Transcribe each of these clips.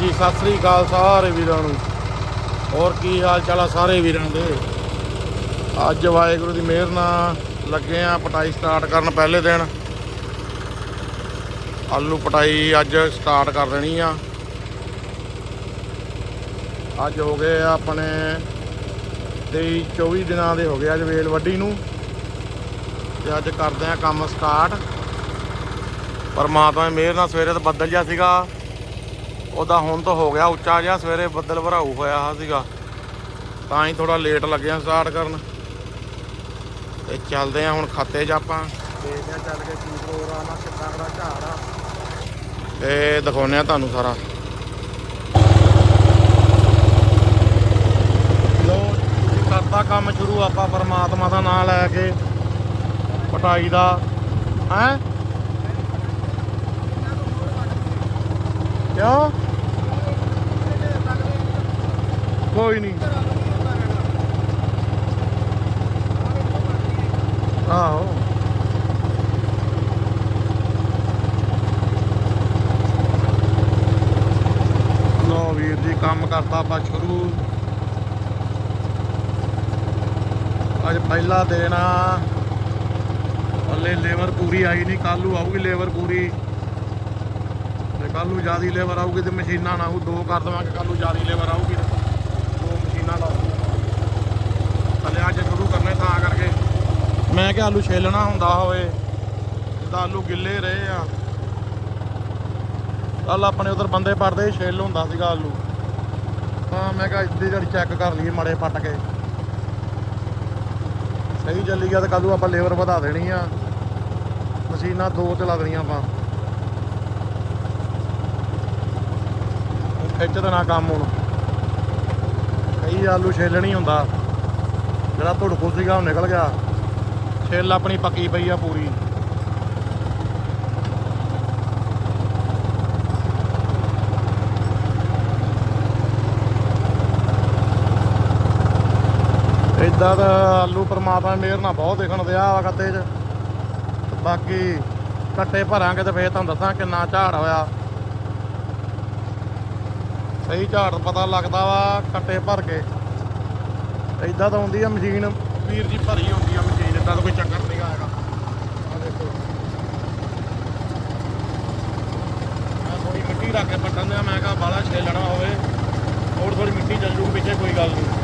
ਜੀ, ਸਤਿ ਸ੍ਰੀ ਅਕਾਲ ਸਾਰੇ ਵੀਰਾਂ ਨੂੰ। ਹੋਰ ਕੀ ਹਾਲ ਚਾਲ ਆ ਸਾਰੇ ਵੀਰਾਂ ਦੇ? ਅੱਜ ਵਾਹਿਗੁਰੂ ਦੀ ਮਿਹਰ ਨਾਲ ਲੱਗੇ ਆ ਪਟਾਈ ਸਟਾਰਟ ਕਰਨ ਪਹਿਲੇ ਦਿਨ। ਆਲੂ ਪਟਾਈ ਅੱਜ ਸਟਾਰਟ ਕਰ ਦੇਣੀ ਆ। ਅੱਜ ਹੋ ਗਏ ਆ ਆਪਣੇ 23 24 ਦਿਨਾਂ ਦੇ ਹੋ ਗਏ ਅੱਜ ਵੇਲ ਵੱਢੀ ਨੂੰ। ਤੇ ਅੱਜ ਕਰਦੇ ਆ ਕੰਮ ਸਟਾਰਟ ਪਰਮਾਤਮਾ ਦੀ ਮਿਹਰ ਨਾਲ ਸਵੇਰੇ ਤਾਂ ਬੱਦਲ ਜਿਹਾ ਸੀਗਾ। ਉਹਦਾ ਹੁਣ ਤਾਂ ਹੋ ਗਿਆ ਉੱਚਾ ਜਿਹਾ, ਸਵੇਰੇ ਬੱਦਲ ਭਰਾਊ ਹੋਇਆ ਸੀਗਾ। ਤਾਂ ਹੀ ਥੋੜਾ ਲੇਟ ਲੱਗਿਆ ਸਟਾਰਟ ਕਰਨ। ਤੇ ਚੱਲਦੇ ਆ ਹੁਣ ਖਾਤੇ 'ਚ ਆਪਾਂ। ਦੇਖਦੇ ਆ ਚੱਲ ਕੇ ਕੀ ਪ੍ਰੋਗਰਾਮ ਆ ਕਿੱਦਾਂ ਦਾ ਝਾੜ ਆ ਤੇ ਦਿਖਾਉਂਦੇ ਆ ਤੁਹਾਨੂੰ ਸਾਰਾ। ਲੋ ਕਰਤਾ ਕੰਮ ਸ਼ੁਰੂ ਆਪਾਂ ਪਰਮਾਤਮਾ ਦਾ ਨਾਮ ਲੈ ਕੇ, ਪਟਾਈ ਦਾ। ਹੈ? ਕਿਉਂ ਕੋਈ ਨਹੀਂ ਆਹੋ। ਲੋ ਵੀਰ ਜੀ, ਕੰਮ ਕਰਤਾ ਆਪਾਂ ਸ਼ੁਰੂ। ਅੱਜ ਪਹਿਲਾ ਦਿਨ ਆ। ਹਲੇ ਲੇਬਰ ਪੂਰੀ ਆਈ ਨਹੀਂ ਕੱਲ ਨੂੰ ਆਊਗੀ ਲੇਬਰ ਪੂਰੀ। ਕੱਲ ਨੂੰ ਜਿਆਦੀ ਲੇਬਰ ਆਊਗੀ ਤੇ ਮਸ਼ੀਨਾਂ ਨਾ ਉਹ ਦੋ ਕਰ ਦੇਵਾਂਗੇ ਕੱਲ ਨੂੰ ਜਿਆਦੀ ਲੇਬਰ ਆਊਗੀ ਤੇ ਦੋ ਮਸ਼ੀਨਾਂ ਲਾਉਂਗੇ ਹਲੇ ਅੱਜ ਸ਼ੁਰੂ ਕਰਨੇ ਤਾਂ ਕਰਕੇ ਮੈਂ ਕਿ ਆਲੂ ਛੇਲਣਾ ਹੁੰਦਾ ਹੋਵੇ, ਜਿੱਦਾਂ ਆਲੂ ਗਿੱਲੇ ਰਹੇ ਆ। ਕੱਲ ਆਪਣੇ ਉਧਰ ਬੰਦੇ ਪੜਦੇ ਛੇਲ ਹੁੰਦਾ ਸੀਗਾ ਆਲੂ। ਤਾਂ ਮੈਂ ਕਿਹਾ ਇੱਦੀ ਜਿਹੜੀ ਚੈੱਕ ਕਰ ਲਈਏ ਮੜੇ ਪੱਟ ਕੇ। ਸਹੀ ਚੱਲੀ ਗਿਆ ਤਾਂ ਕੱਲ ਨੂੰ ਆਪਾਂ ਲੇਬਰ ਵਧਾ ਦੇਣੀ ਆ। ਮਸ਼ੀਨਾਂ ਦੋ ਚਲਾ ਦੇਣੀਆਂ ਆਪਾਂ। ਖਿੱਚ ਦੇਣਾ ਕੰਮ ਹੁਣ। ਕਈ ਆਲੂ ਛੇਲਣੀ ਹੁੰਦਾ। ਜਿਹੜਾ ਧੁੜਕੂ ਸੀਗਾ ਉਹ ਨਿਕਲ ਗਿਆ। ਛਿੱਲ ਆਪਣੀ ਪੱਕੀ ਪਈ ਆ ਪੂਰੀ। ਇਦਾਂ ਦਾ ਆਲੂ ਪਰਮਾਤਮਾ ਦੀ ਮਿਹਰ ਨਾਲ ਬਹੁਤ ਦੇਖਣ ਦਿਆ ਵਾ ਕੱਤੇ 'ਚ। ਬਾਕੀ ਕੱਟੇ ਭਰਾਂਗੇ ਤੇ ਫੇਰ ਤੁਹਾਨੂੰ ਦੱਸਾਂ ਕਿੰਨਾ ਝਾੜ ਹੋਇਆ। ਸਹੀ ਝਾੜ ਪਤਾ ਲੱਗਦਾ ਵਾ ਕੱਟੇ ਭਰ ਕੇ। ਇਦਾਂ ਤਾਂ ਹੁੰਦੀ ਆ ਮਸ਼ੀਨ। ਵੀਰ ਜੀ ਭਰੀ ਹੁੰਦੀ ਆ ਮਸ਼ੀਨ ਇਦਾਂ ਦਾ ਕੋਈ ਚੱਕਰ ਨਹੀਂਗਾ ਹੈਗਾ। ਆ ਦੇਖੋ। ਮੈਂ ਥੋੜੀ ਮਿੱਟੀ ਰੱਖ ਕੇ ਪੱਟਣ ਦਿਆ ਮੈਂ ਕਿਹਾ ਬਾਲਾ ਛੇਲਣਾ ਹੋਵੇ। ਹੋਰ ਥੋੜੀ ਮਿੱਟੀ ਚੱਲ ਜੂਗੀ ਪਿੱਛੇ ਕੋਈ ਗੱਲ ਨਹੀਂ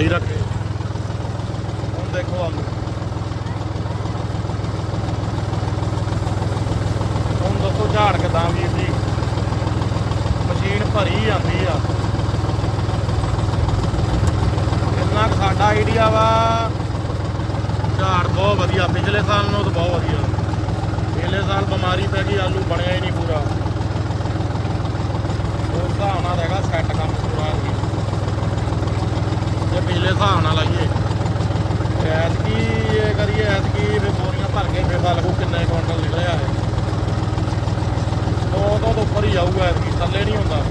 ਪਰਮਾਤਮਾ ਰੱਖੇ ਹੁਣ ਦੇਖੋ ਆਲੂ ਹੁਣ ਦੱਸੋ ਝਾੜ ਕਿਦਾਂ ਵੀਰ ਜੀ ਮਸ਼ੀਨ ਭਰੀ ਜਾਂਦੀ ਆ। ਕਿੰਨਾ ਕੁ ਸਾਡਾ ਆਈਡੀਆ ਵਾ। ਝਾੜ ਬਹੁਤ ਵਧੀਆ। ਪਿਛਲੇ ਸਾਲ ਨਾਲੋਂ ਤਾਂ ਬਹੁਤ ਵਧੀਆ। ਪਿਛਲੇ ਸਾਲ ਬਿਮਾਰੀ ਪੈ ਗਈ, ਆਲੂ ਬਣਿਆ ਹੀ ਨਹੀਂ ਪੂਰਾ। ਉਸ ਹਿਸਾਬ ਨਾਲ ਹੈਗਾ ਸੈੱਟ ਕੰਮ ਪੂਰਾ ਐਤਕੀ। ਜੇ ਪਿਛਲੇ ਹਿਸਾਬ ਨਾਲ ਲਾਈਏ। ਤੇ ਐਤਕੀ ਇਹ ਕਰੀਏ, ਐਤਕੀ ਵੀ ਬੋਰੀਆਂ ਭਰ ਕੇ ਫੇਰ ਲੱਗੂ ਕਿੰਨੇ ਕੁਇੰਟਲ ਨਿਕਲਿਆ ਹੈ ਦੋ ਦੋ ਤੋਂ ਉੱਪਰ ਹੀ ਜਾਊਗਾ ਐਤਕੀ, ਥੱਲੇ ਨਹੀਂ ਹੁੰਦਾ।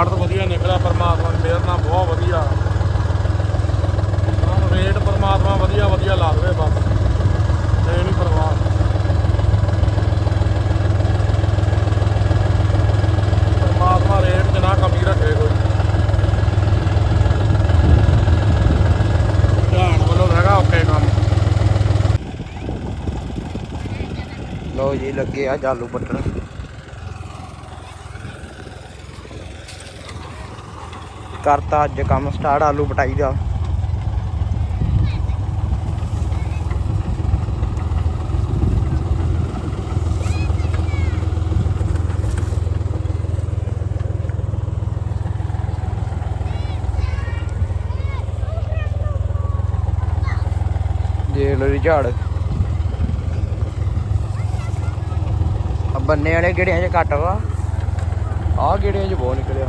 ਝਾੜ ਵਧੀਆ ਨਿਕਲਿਆ ਪਰਮਾਤਮਾ ਦੀ ਮਿਹਰ ਨਾਲ ਬਹੁਤ ਵਧੀਆ। ਰੇਟ ਪਰਮਾਤਮਾ ਵਧੀਆ ਵਧੀਆ ਲਾ ਦੇਵੇ ਬਸ। ਤੇ ਨਹੀਂ ਪਰਵਾਹ ਪਰਮਾਤਮਾ ਰੇਟ 'ਚ ਨਾ ਕਮੀ ਰੱਖੇ ਕੋਈ। ਝਾੜ ਵੱਲੋਂ ਹੈਗਾ ਓਕੇ ਕੰਮ। ਲੋ ਜੀ, ਲੱਗੇ ਆ ਜਾਲੂ ਪੱਟਣ ਕਰਤਾ, ਅੱਜ ਕੰਮ ਸਟਾਰਟ ਆਲੂ ਪਟਾਈ ਦਾ। ਦੇਖ ਲੋ ਝਾੜ। ਆ ਬੰਨੇ ਵਾਲੇ ਗੇੜਿਆਂ 'ਚ ਘੱਟ ਵਾ। ਆਹ ਗੇੜਿਆਂ 'ਚ ਬਹੁਤ ਨਿਕਲਿਆ।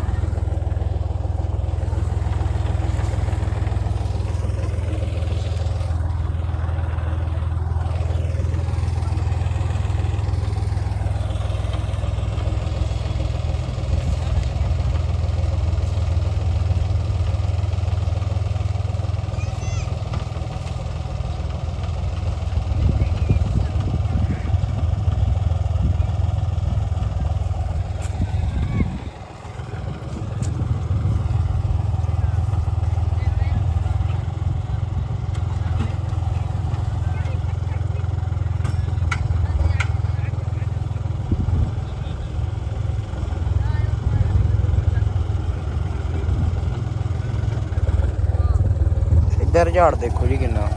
ਸਿਰ ਝਾੜ ਦੇਖੋ ਜੀ ਕਿੰਨਾ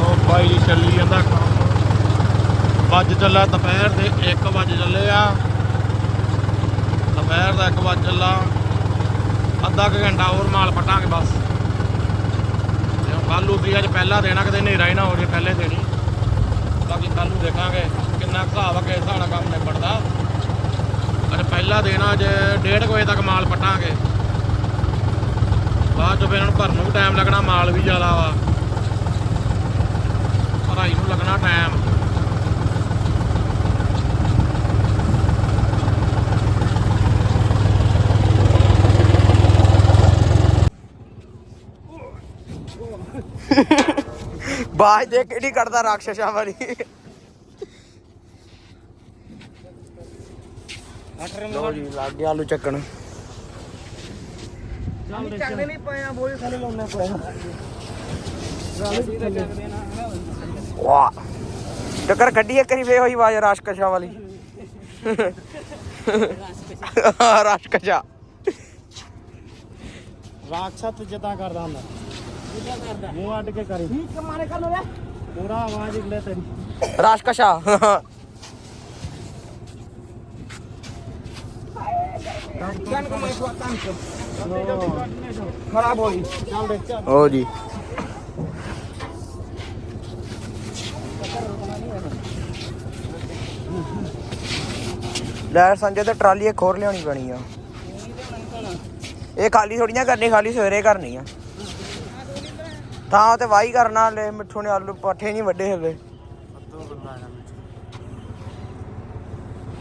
ਉਹ ਬਾਈ ਜੀ ਚੱਲੀ ਜਾਂਦਾ ਕੰਮ ਵੱਜ ਚੱਲਾ, ਦੁਪਹਿਰ ਦੇ 1 ਵਜ ਚੱਲੇ ਆ। ਦੁਪਹਿਰ ਦਾ 1 ਵਜ ਚੱਲਾ। ਅੱਧਾ ਕੁ ਘੰਟਾ ਹੋਰ ਮਾਲ ਪਟਾਂਗੇ ਬਸ। ਕੱਲ ਨੂੰ ਸੀ ਅੱਜ ਪਹਿਲਾ ਦੇਣਾ, ਕਿਤੇ ਹਨੇਰਾ ਹੀ ਨਾ ਹੋ ਜੇ ਪਹਿਲੇ ਦੇਣੀ ਬਾਕੀ ਕੱਲ ਨੂੰ ਦੇਖਾਂਗੇ ਕਿੰਨਾ ਕੁ ਹਿਸਾਬ ਆ ਕਿਸ ਹਿਸਾਬ ਕੰਮ ਨਿਬੜਦਾ। ਅੱਜ ਪਹਿਲਾ ਦੇਣਾ ਅੱਜ 1:30 ਵਜੇ ਤੱਕ ਮਾਲ ਪਟਾਂਗੇ। ਬਾਅਦ ਚ ਫਿਰ ਇਹਨਾਂ ਨੂੰ ਭਰਨ ਨੂੰ ਟਾਈਮ ਲੱਗਣਾ, ਮਾਲ ਵੀ ਜ਼ਿਆਦਾ ਵਾ। ਭਰਾਈ ਨੂੰ ਲੱਗਣਾ ਟਾਈਮ ਬਾਜ ਦੇ ਕਿਹੜੀ ਕੱਢਦਾ ਰਾਖਸ਼ਾਂ ਵਾਲੀ। ਲੋ ਜੀ, ਲੱਗ ਗਿਆ ਆਲੂ ਚੱਕਣ। ਚੱਕਦੇ ਨਹੀਂ ਪਏ ਆ ਬੋਲੇ ਥੱਲੇ ਲਾਉਣਾ ਪੜਿਆ ਵਾਹ। ਟੱਕਰ ਕੱਢੀ ਇੱਕ ਵਾਰੀ ਵੇ ਹੋਈ ਆਵਾਜ਼ ਰਾਸ਼ਕਸ਼ਾ ਵਾਲੀ। ਰਾਸ਼ਕਸ਼ਾ ਰਾਖਸ਼ਤ ਜਤਾ ਕਰਦਾ ਹੁੰਦਾ। ਮੂੰਹ ਅੱਡ ਕੇ ਕਰੀ। ਠੀਕ ਮਾਰੇ ਕਰ ਲੋ। ਪੂਰਾ ਆਵਾਜ਼ ਲੈ ਤੇਰੀ। ਰਾਸ਼ਕਸ਼ਾ ਕੰਨ ਕੋ ਮੈਂ ਕੋ ਕੰਨ ਕੋ ਖਰਾਬ ਹੋਈ ਚੱਲ ਦੇਖ ਚੱਲ। ਹੋ ਜੀ। ਲੈ ਸੰਜੇ ਤੇ ਟਰਾਲੀ ਇੱਕ ਹੋਰ ਲਿਆਉਣੀ ਪੈਣੀ ਆ। ਇਹ ਖਾਲੀ ਥੋੜੀਆਂ ਕਰਨੀ ਖਾਲੀ ਸਵੇਰੇ ਕਰਨੀ ਆ। ਥਾਂ ਤੇ ਵਾਹੀ ਕਰਨਾ ਲੈ ਮਿੱਠੂ ਨੇ ਆਲੂ ਪਾਠੇ ਨਹੀਂ ਵੱਡੇ ਹਲੇ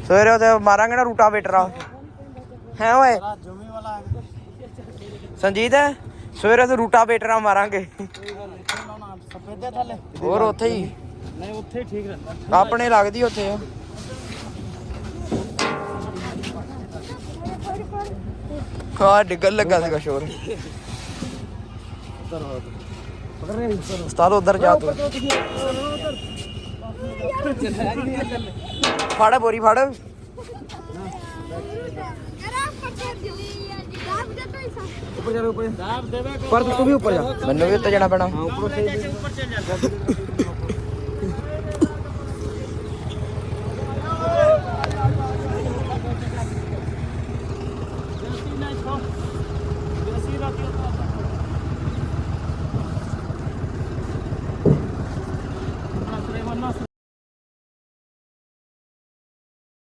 ਸਵੇਰੇ ਉਹਦੇ ਮਾਰਾਂਗੇ ਨਾ ਰੂਟਾ ਵੇਟਰਾ ਹੈ ਓਏ? ਸੰਜੀਤ ਸਵੇਰੇ ਤੇ ਰੂਟਾ ਵੇਟਰਾ ਮਾਰਾਂਗੇ। ਲਾਉਣਾ ਸਫੇਦੇ ਥੱਲੇ। ਹੋਰ ਉੱਥੇ ਹੀ। ਨਹੀਂ ਉੱਥੇ ਹੀ ਠੀਕ ਰਹਿੰਦਾ। ਆਪਣੇ ਲੱਗਦੀ ਉੱਥੇ ਆ। ਹਾਂ ਡਿੱਗਣ ਲੱਗਾ ਸੀਗਾ ਸ਼ੋਰ। ਉਧਰ ਜਾ ਤੂੰ। ਫੜ ਬੋਰੀ ਫੜ। ਉੱਪਰ ਜਾ ਉੱਪਰ ਦਾਬ ਦੇਵੇ ਪਰ ਤੂੰ ਵੀ ਉੱਪਰ ਜਾ। ਮੈਨੂੰ ਵੀ ਉੱਤੇ ਜਾਣਾ ਪੈਣਾ। ਉੱਪਰ ਉੱਪਰ ਚੱਲ ਜਾ।